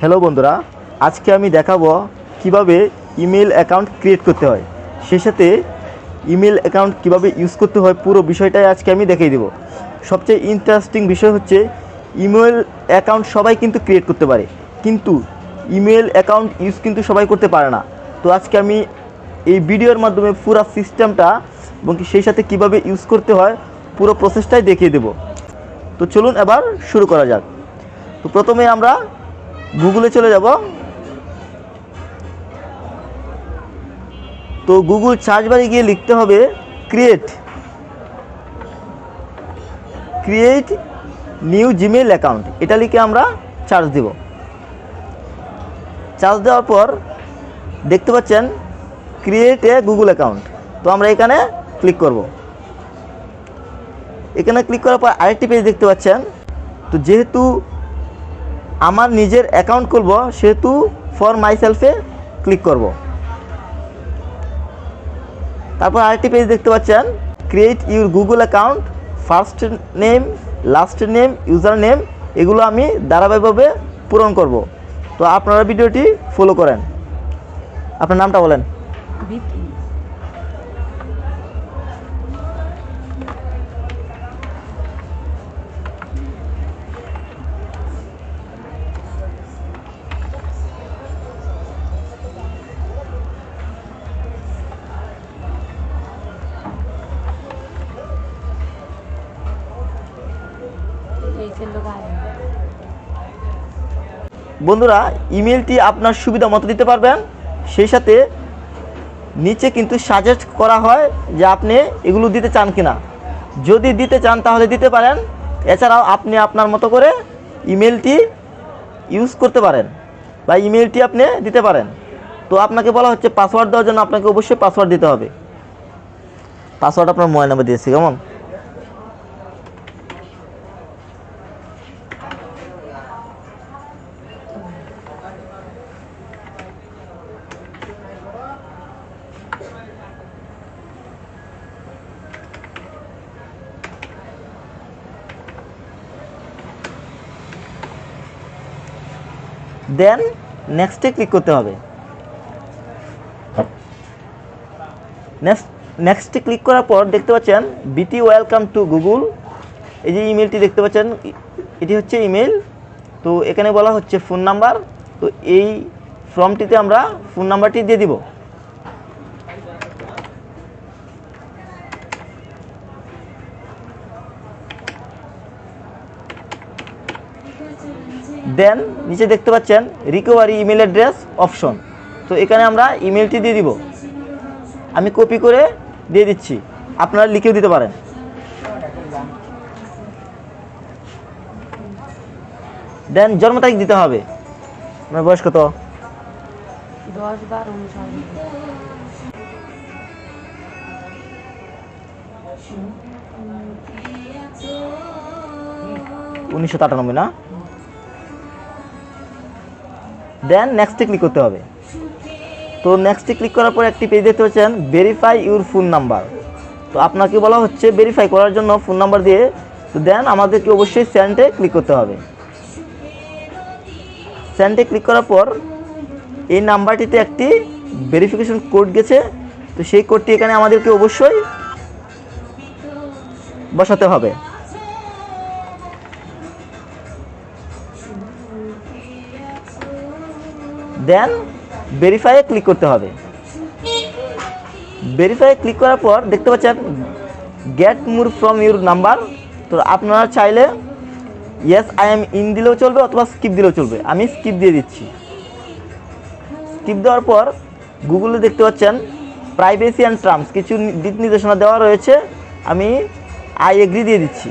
Hello বন্ধুরা, আজকে আমি দেখাবো কীভাবে ইমেল অ্যাকাউন্ট ক্রিয়েট করতে হয়। সেই সাথে ইমেল অ্যাকাউন্ট কীভাবে ইউজ করতে হয়, পুরো বিষয়টাই আজকে আমি দেখিয়ে দেবো। সবচেয়ে ইন্টারেস্টিং বিষয় হচ্ছে, ইমেল অ্যাকাউন্ট সবাই কিন্তু ক্রিয়েট করতে পারে, কিন্তু ইমেল অ্যাকাউন্ট ইউজ কিন্তু সবাই করতে পারে না। তো আজকে আমি এই ভিডিওর মাধ্যমে পুরো সিস্টেমটা এবং সেই সাথে কীভাবে ইউজ করতে হয়, পুরো প্রসেসটাই দেখিয়ে দেবো। তো চলুন এবার শুরু করা যাক। তো প্রথমে আমরা গুগলে চলে যাব। তো গুগল সার্চ বারে গিয়ে লিখতে হবে create create new Gmail account এটা লিখে আমরা চার্জ দেব। চার্জ দেওয়ার পর দেখতে পাচ্ছেন ক্রিয়েট এ গুগল অ্যাকাউন্ট তো আমরা এখানে ক্লিক করব। এখানে ক্লিক করার পর আরেকটি পেজ দেখতে পাচ্ছেন। তো যেহেতু আমার নিজের অ্যাকাউন্ট খুলব, সেহেতু ফর মাই সেলফে ক্লিক করব। তারপর আরেকটি পেজ দেখতে পাচ্ছেন create your Google account first name last name user name এগুলো আমি ধারাবাহিকভাবে পূরণ করব। তো আপনারা ভিডিওটি ফলো করেন। আপনার নামটা বলেন। বন্ধুরা, ইমেলটি আপনার সুবিধা মতো দিতে পারবেন। সেই সাথে নিচে কিন্তু সাজেস্ট করা হয় যে আপনি এগুলো দিতে চান কিনা। যদি দিতে চান তাহলে দিতে পারেন। এছাড়াও আপনি আপনার মতো করে ইমেলটি ইউজ করতে পারেন বা ইমেলটি আপনি দিতে পারেন। তো আপনাকে বলা হচ্ছে পাসওয়ার্ড দেওয়ার জন্য আপনাকে অবশ্যই পাসওয়ার্ড দিতে হবে। পাসওয়ার্ড আপনার মোবাইল নাম্বার দিয়েছি, কেমন? দেন নেক্সটে ক্লিক করতে হবে। নেক্সট নেক্সটে ক্লিক করার পর দেখতে পাচ্ছেন বিটি ওয়েলকাম টু গুগল এই যে ইমেলটি দেখতে পাচ্ছেন, এটি হচ্ছে ইমেল তো এখানে বলা হচ্ছে ফোন নাম্বার তো এই ফর্মটিতে আমরা ফোন নাম্বারটি দিয়ে দিব। দেন নিচে দেখতে পাচ্ছেন রিকভারি ইমেল অ্যাড্রেস অপশন তো এখানে আমরা ইমেলটি দিয়ে দিব। আমি কপি করে দিয়ে দিচ্ছি। আপনারা লিখেও দিতে পারেন। দেন জন্ম তারিখ দিতে হবে। আপনার বয়স কত? উনিশশো আটানব্বই না? দেন নেক্সটে ক্লিক করতে হবে। তো নেক্সটে ক্লিক করার পর একটি পেজ দেখতে পাচ্ছেন ভেরিফাই ইউর ফোন নাম্বার তো আপনাকে বলা হচ্ছে ভেরিফাই করার জন্য ফোন নাম্বার দিয়ে। তো দেন আমাদেরকে অবশ্যই স্যান্ডে ক্লিক করতে হবে। স্যান্ডে ক্লিক করার পর এই নাম্বারটিতে একটি ভেরিফিকেশন কোড গেছে। তো সেই কোডটি এখানে আমাদেরকে অবশ্যই বসাতে হবে। দেন ভেরিফাইয়ে ক্লিক করতে হবে। ভেরিফাইয়ে ক্লিক করার পর দেখতে পাচ্ছেন get more from your number তো আপনারা চাইলে ইয়েস আই এম ইন দিলেও চলবে অথবা স্কিপ দিলেও চলবে। আমি স্কিপ দিয়ে দিচ্ছি। স্কিপ দেওয়ার পর গুগলে দেখতে পাচ্ছেন প্রাইভেসি অ্যান্ড টার্মস কিছু দিক নির্দেশনা দেওয়া রয়েছে, আমি আই এগ্রি দিয়ে দিচ্ছি।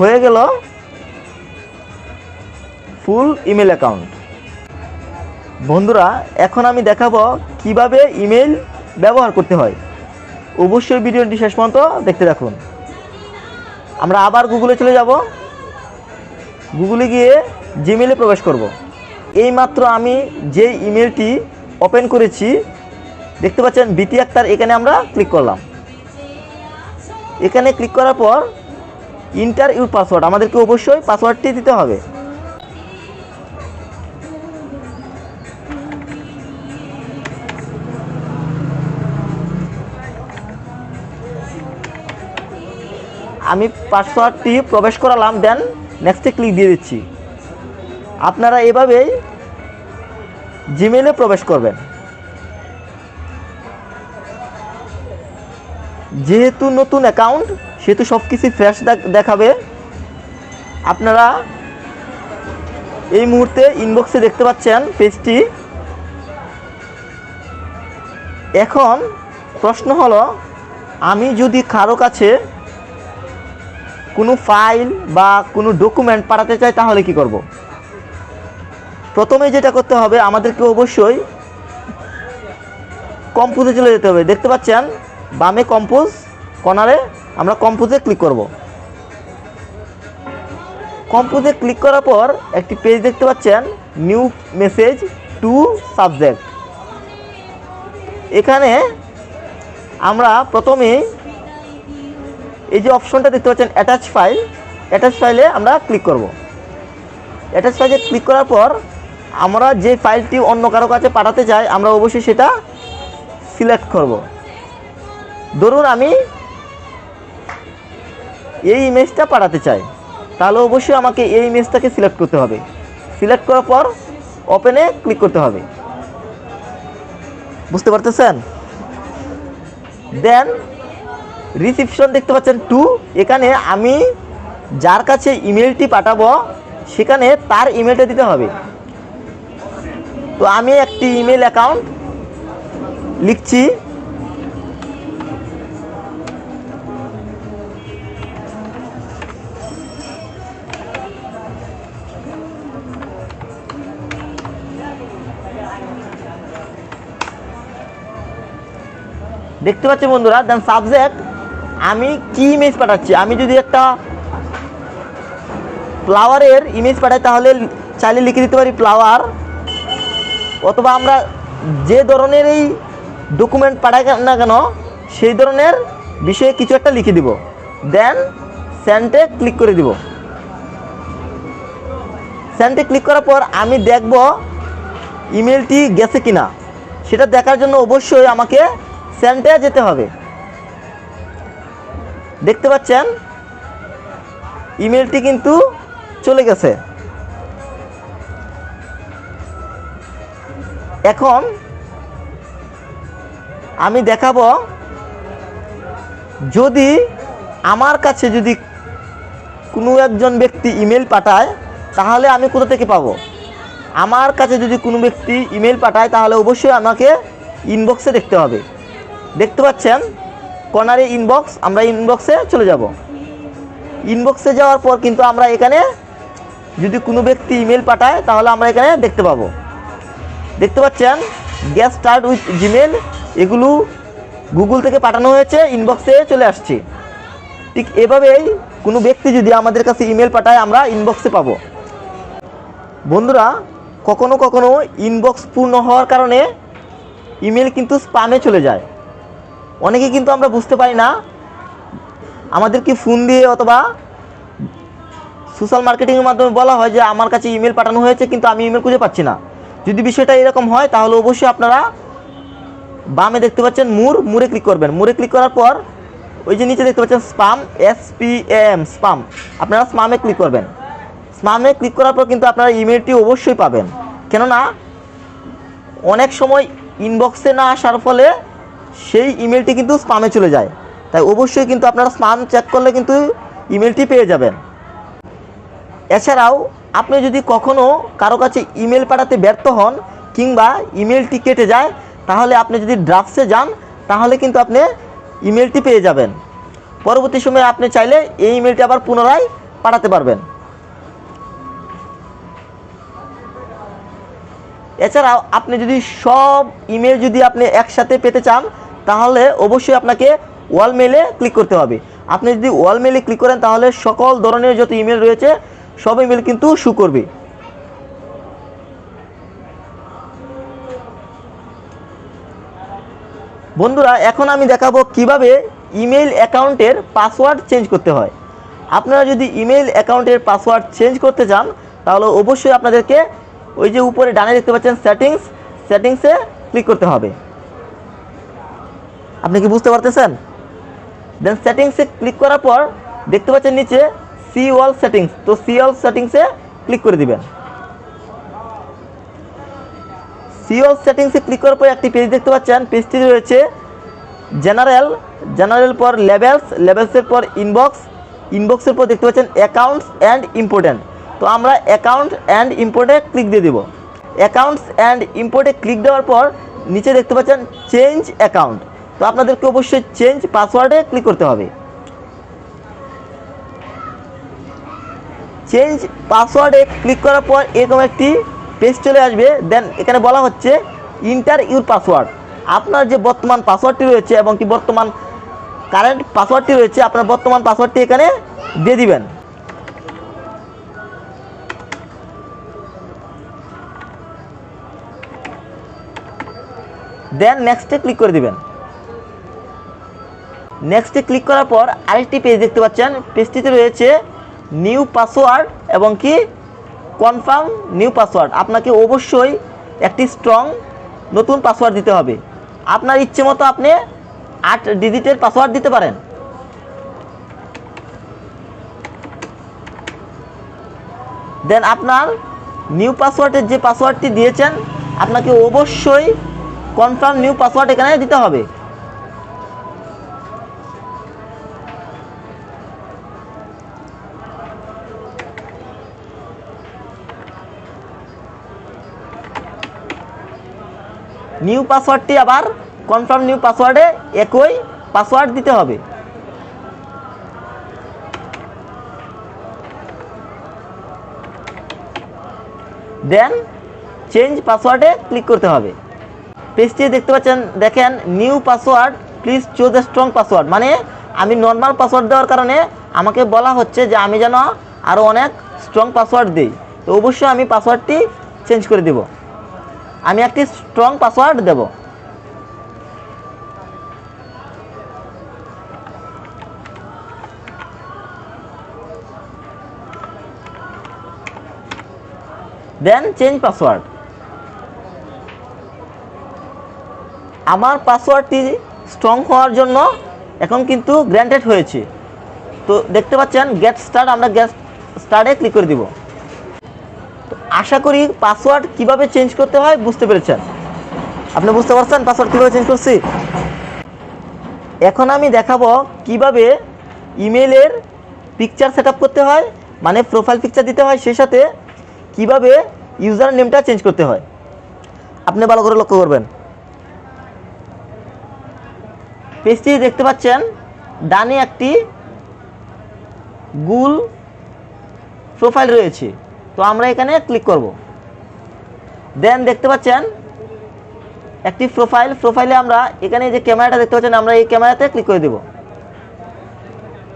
হয়ে গেল ফুল ইমেল অ্যাকাউন্ট। বন্ধুরা, এখন আমি দেখাবো কীভাবে ইমেল ব্যবহার করতে হয়। অবশ্যই ভিডিওটি শেষ পর্যন্ত দেখতে থাকুন। আমরা আবার গুগলে চলে যাব। গুগলে গিয়ে জিমেলে প্রবেশ করব। এইমাত্র আমি যে ইমেলটি ওপেন করেছি, দেখতে পাচ্ছেন, বিটি আক্তার, এখানে আমরা ক্লিক করলাম। এখানে ক্লিক করার পর ইন্টার ইউর পাসওয়ার্ড, আমাদেরকে অবশ্যই পাসওয়ার্ডটি দিতে হবে। আমি পাসওয়ার্ডটি প্রবেশ করালাম, দেন নেক্সটে ক্লিক দিয়ে দিচ্ছি। আপনারা এভাবেই জিমেলে প্রবেশ করবেন। যেহেতু নতুন অ্যাকাউন্ট সেহেতু সব কিছু ফ্রেশ দেখাবে। আপনারা এই মুহূর্তে ইনবক্সে দেখতে পাচ্ছেন পেজটি এখন প্রশ্ন হলো, আমি যদি কারও কাছে কোনো ফাইল বা কোনো ডকুমেন্ট পাঠাতে চাই, তাহলে কি করব? প্রথমে যেটা করতে হবে, আমাদেরকে অবশ্যই কম্পোজে চলে যেতে হবে। দেখতে পাচ্ছেন, বামে কম্পোজ কর্নারে আমরা কম্পোজে ক্লিক করব। কম্পোজে ক্লিক করার পর একটি পেজ দেখতে পাচ্ছেন নিউ মেসেজ টু সাবজেক্ট এখানে আমরা প্রথমে এই যে অপশনটা দেখতে পাচ্ছেন অ্যাটাচ ফাইল অ্যাটাচ ফাইলে আমরা ক্লিক করব। অ্যাটাচ ফাইলে ক্লিক করার পর আমরা যে ফাইলটি অন্য কারও কাছে পাঠাতে চাই, আমরা অবশ্যই সেটা সিলেক্ট করব। ধরুন আমি এই ইমেজটা পাঠাতে চাই তাহলে অবশ্যই আমাকে এই ইমেজটাকে সিলেক্ট করতে হবে। সিলেক্ট করার পর ওপেনে ক্লিক করতে হবে। বুঝতে পারতেছেন? দেন রিসিপশন দেখতে পাচ্ছেন টু এখানে আমি যার কাছে ইমেলটি পাঠাবো, সেখানে তার ইমেলটা দিতে হবে। তো আমি একটি ইমেল অ্যাকাউন্ট লিখছি। দেখতে পাচ্ছি বন্ধুরা দেন সাবজেক্ট আমি কি ইমেজ পাঠাচ্ছি? আমি যদি একটা ফ্লাওয়ারের ইমেজ পাঠাই, তাহলে চাইলে লিখে দিতে পারি ফ্লাওয়ার অথবা আমরা যে ধরনের এই ডকুমেন্ট পাঠাই না কেন, সেই ধরনের বিষয়ে কিছু একটা লিখে দিব। দেন সেন্টে ক্লিক করে দিব। সেন্টে ক্লিক করার পর আমি দেখব ইমেলটি গেছে কিনা। সেটা দেখার জন্য অবশ্যই আমাকে সেন্টে যেতে হবে। দেখতে পাচ্ছেন? ইমেলটি কিন্তু চলে গেছে। এখন আমি দেখাবো, যদি আমার কাছে যদি কোনো একজন ব্যক্তি ইমেল পাঠায়, তাহলে আমি কোথা থেকে পাবো? আমার কাছে যদি কোনো ব্যক্তি ইমেল পাঠায়, তাহলে অবশ্যই আমাকে ইনবক্সে দেখতে হবে। দেখতে পাচ্ছেন? কর্নারে ইনবক্স আমরা ইনবক্সে চলে যাব। ইনবক্সে যাওয়ার পর কিন্তু আমরা এখানে যদি কোনো ব্যক্তি ইমেল পাঠায়, তাহলে আমরা এখানে দেখতে পাবো। দেখতে পাচ্ছেন? গ্যাস স্টার্ট উইথ জিমেল এগুলো গুগল থেকে পাঠানো হয়েছে ইনবক্সে চলে আসছে। ঠিক এভাবেই কোনো ব্যক্তি যদি আমাদের কাছে ইমেল পাঠায়, আমরা ইনবক্সে পাবো। বন্ধুরা, কখনো কখনো ইনবক্স পূর্ণ হওয়ার কারণে ইমেল কিন্তু স্পামে চলে যায়। অনেকে কিন্তু আমরা বুঝতে পারি না। আমাদেরকে ফোন দিয়ে অথবা সোশ্যাল মার্কেটিংয়ের মাধ্যমে বলা হয় যে, আমার কাছে ইমেল পাঠানো হয়েছে, কিন্তু আমি ইমেল খুঁজে পাচ্ছি না। যদি বিষয়টা এরকম হয়, তাহলে অবশ্যই আপনারা বামে দেখতে পাচ্ছেন মুর, মুরে ক্লিক করবেন। মুরে ক্লিক করার পর ওই যে নিচে দেখতে পাচ্ছেন spam S P M spam আপনারা স্পামে ক্লিক করবেন। স্পামে ক্লিক করার পর কিন্তু আপনারা ইমেলটি অবশ্যই পাবেন। কেননা, অনেক সময় ইনবক্সে না আসার ফলে সেই ইমেলটি কিন্তু স্পামে চলে যায়। তাই অবশ্যই কিন্তু আপনারা স্পাম চেক করলে কিন্তু ইমেলটি পেয়ে যাবেন। এছাড়াও, আপনি যদি কখনও কারও কাছে ইমেল পাঠাতে ব্যর্থ হন কিংবা ইমেলটি কেটে যায়, তাহলে আপনি যদি ড্রাফটসে যান, তাহলে কিন্তু আপনি ইমেলটি পেয়ে যাবেন। পরবর্তী সময়ে আপনি চাইলে এই ইমেলটি আবার পুনরায় পাঠাতে পারবেন। এছাড়াও আপনি যদি সব ইমেল যদি আপনি একসাথে পেতে চান, তাহলে অবশ্যই আপনাকে ওয়াল মেলে ক্লিক করতে হবে। আপনি যদি ওয়াল মেলে ক্লিক করেন, তাহলে সকল ধরনের যত ইমেল রয়েছে, সব ইমেল কিন্তু শু করবে। বন্ধুরা, এখন আমি দেখাবো কীভাবে ইমেইল অ্যাকাউন্টের পাসওয়ার্ড চেঞ্জ করতে হয়। আপনারা যদি ইমেল অ্যাকাউন্টের পাসওয়ার্ড চেঞ্জ করতে চান, তাহলে অবশ্যই আপনাদেরকে ওই যে উপরে ডানে দেখতে পাচ্ছেন সেটিংস সেটিংসে ক্লিক করতে হবে। আপনি কি বুঝতে পারতেছেন? দেন সেটিংসে ক্লিক করার পর দেখতে পাচ্ছেন নিচে সি অল সেটিংস তো সি অল সেটিংসে ক্লিক করে দিবেন। সিও সেটিংসে ক্লিক করার পর একটি পেজ দেখতে পাচ্ছেন পেজটি রয়েছে জেনারেল জেনারেল পর লেভেলস লেভেলসের পর ইনবক্স ইনবক্সের পর দেখতে পাচ্ছেন অ্যাকাউন্টস অ্যান্ড ইম্পর্টেন্ট তো আমরা অ্যাকাউন্ট অ্যান্ড ইম্পোর্টে ক্লিক দিয়ে দেবো। অ্যাকাউন্টস অ্যান্ড ইম্পোর্টে ক্লিক দেওয়ার পর নিচে দেখতে পাচ্ছেন চেঞ্জ অ্যাকাউন্ট তো আপনাদেরকে অবশ্যই চেঞ্জ পাসওয়ার্ডে ক্লিক করতে হবে। চেঞ্জ পাসওয়ার্ডে ক্লিক করার পর এরকম একটি পেজ চলে আসবে। দেন এখানে বলা হচ্ছে ইন্টার ইউর পাসওয়ার্ড আপনার যে বর্তমান পাসওয়ার্ডটি রয়েছে এবং কি বর্তমান কারেন্ট পাসওয়ার্ডটি রয়েছে, আপনার বর্তমান পাসওয়ার্ডটি এখানে দিয়ে দিবেন। দেন নেক্সটে ক্লিক করে দিবেন। নেক্সটে ক্লিক করার পর আরেকটি পেজ দেখতে পাচ্ছেন। পেজটিতে রয়েছে নিউ পাসওয়ার্ড এবং কি? কনফার্ম নিউ পাসওয়ার্ড আপনাকে অবশ্যই একটি স্ট্রং নতুন পাসওয়ার্ড দিতে হবে। আপনার ইচ্ছে মতো আপনি আট ডিজিটের পাসওয়ার্ড দিতে পারেন। দেন আপনার নিউ পাসওয়ার্ডের যে পাসওয়ার্ডটি দিয়েছেন, আপনাকে অবশ্যই কনফার্ম নিউ পাসওয়ার্ড এখানে দিতে হবে। নিউ পাসওয়ার্ডটি আবার কনফার্ম নিউ পাসওয়ার্ডে একই পাসওয়ার্ড দিতে হবে। দেন চেঞ্জ পাসওয়ার্ডে ক্লিক করতে হবে। পেজটি দেখতে পাচ্ছেন, দেখেন new password please choose a strong password মানে আমি নর্মাল পাসওয়ার্ড দেওয়ার কারণে আমাকে বলা হচ্ছে যে আমি যেন আরও অনেক স্ট্রং পাসওয়ার্ড দিই। তো অবশ্যই আমি পাসওয়ার্ডটি চেঞ্জ করে দেব। আমি একটি স্ট্রং পাসওয়ার্ড দেব। দেন চেঞ্জ পাসওয়ার্ড আমার পাসওয়ার্ডটি স্ট্রং হওয়ার জন্য এখন কিন্তু গ্র্যান্টেড হয়েছে। তো দেখতে পাচ্ছেন গেট স্টার্ট আমরা গেট স্টার্টে ক্লিক করে দিব। তো আশা করি পাসওয়ার্ড কীভাবে চেঞ্জ করতে হয় বুঝতে পেরেছেন। আপনি বুঝতে পারছেন পাসওয়ার্ড কীভাবে চেঞ্জ করছি? এখন আমি দেখাবো কীভাবে ইমেলের পিকচার সেট করতে হয় মানে প্রোফাইল পিকচার দিতে হয়, সেই সাথে কীভাবে ইউজার নেমটা চেঞ্জ করতে হয়। আপনি ভালো করে লক্ষ্য করবেন। পেজটি দেখতে পাচ্ছেন? ডানে একটি গুল প্রোফাইল রয়েছে। তো আমরা এখানে ক্লিক করব। দেন দেখতে পাচ্ছেন, একটি প্রোফাইল। প্রোফাইলে আমরা এখানে যে ক্যামেরাটা দেখতে পাচ্ছেন, আমরা এই ক্যামেরাতে ক্লিক করে দেব।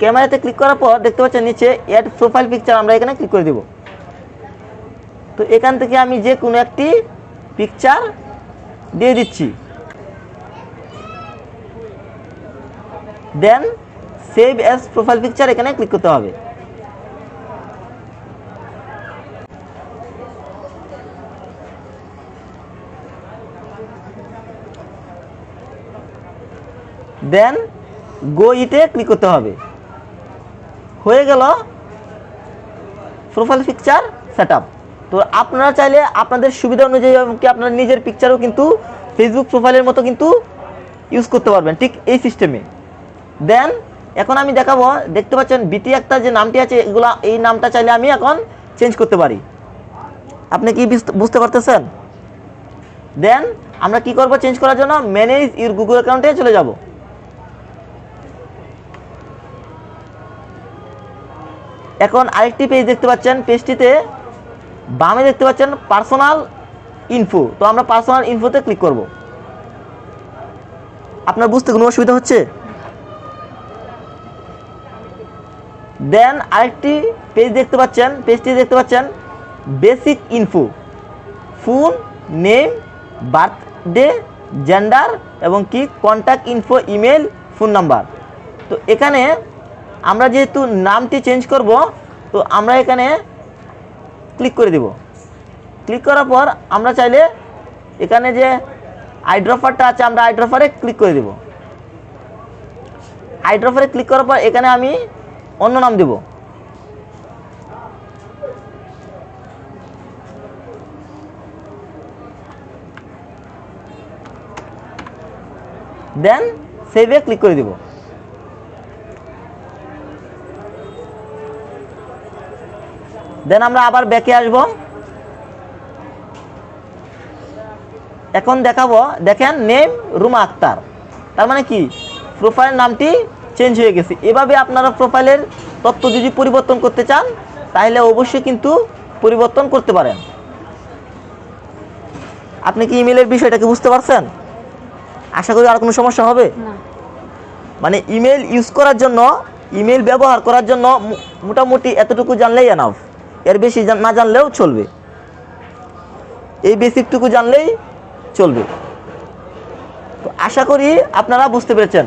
ক্যামেরাতে ক্লিক করার পর দেখতে পাচ্ছেন নিচে অ্যাড প্রোফাইল পিকচার আমরা এখানে ক্লিক করে দেব। তো এখান থেকে আমি যে কোনো একটি পিকচার দিয়ে দিচ্ছি। Then save as profile picture এখানে ক্লিক করতে হবে। দেন গো ইতে ক্লিক করতে হবে। হয়ে গেল প্রোফাইল পিকচার সেট তো আপনারা চাইলে আপনাদের সুবিধা অনুযায়ী এমনকি আপনার নিজের পিকচারও কিন্তু ফেসবুক প্রোফাইলের মতো কিন্তু ইউজ করতে পারবেন ঠিক এই সিস্টেমে দেন এখন আমি দেখাবো, দেখতে পাচ্ছেন বিটি একটা যে নামটি আছে, এগুলা, এই নামটা চাইলে আমি এখন চেঞ্জ করতে পারি। আপনি কি বুঝতে- পারতেছেন? দেন আমরা কি করব চেঞ্জ করার জন্য? ম্যানেজ ইউর গুগল অ্যাকাউন্টে চলে যাব। এখন আরেকটি পেজ দেখতে পাচ্ছেন পেজটিতে বামে দেখতে পাচ্ছেন পার্সোনাল ইনফো তো আমরা পার্সোনাল ইনফোতে ক্লিক করব। আপনার বুঝতে কোনো অসুবিধা হচ্ছে? দেন আরেকটি পেজ দেখতে পাচ্ছেন পেজটি দেখতে পাচ্ছেন basic info full name birthday gender এবং কি contact info email phone number তো এখানে আমরা যেহেতু নামটি চেঞ্জ করব, তো আমরা এখানে ক্লিক করে দেব। ক্লিক করার পর আমরা চাইলে এখানে যে আইড্রফারটা আছে, আমরা আইড্রফারে ক্লিক করে দেব। আইড্রফারে ক্লিক করার পর এখানে আমি অন্য নাম দেব। দেন সেভে ক্লিক করে দেব। দেন, আমরা আবার ব্যাকে আসব। এখন দেখাবো, দেখেন নেম রুমা আক্তার। তার মানে কি? প্রোফাইল নামটি চেঞ্জ হয়ে গেছে। এভাবে আপনারা প্রোফাইলের তথ্য যদি পরিবর্তন করতে চান তাহলে অবশ্যই কিন্তু পরিবর্তন করতে পারেন। আপনি কি ইমেলের বিষয়টাকে বুঝতে পারছেন? আশা করি আর কোনো সমস্যা হবে? মানে ইমেল ইউজ করার জন্য ইমেল ব্যবহার করার জন্য মোটামুটি এতটুকু জানলেই এনাফ এর বেশি না জানলেও চলবে। এই বেসিকটুকু জানলেই চলবে। তো আশা করি আপনারা বুঝতে পেরেছেন।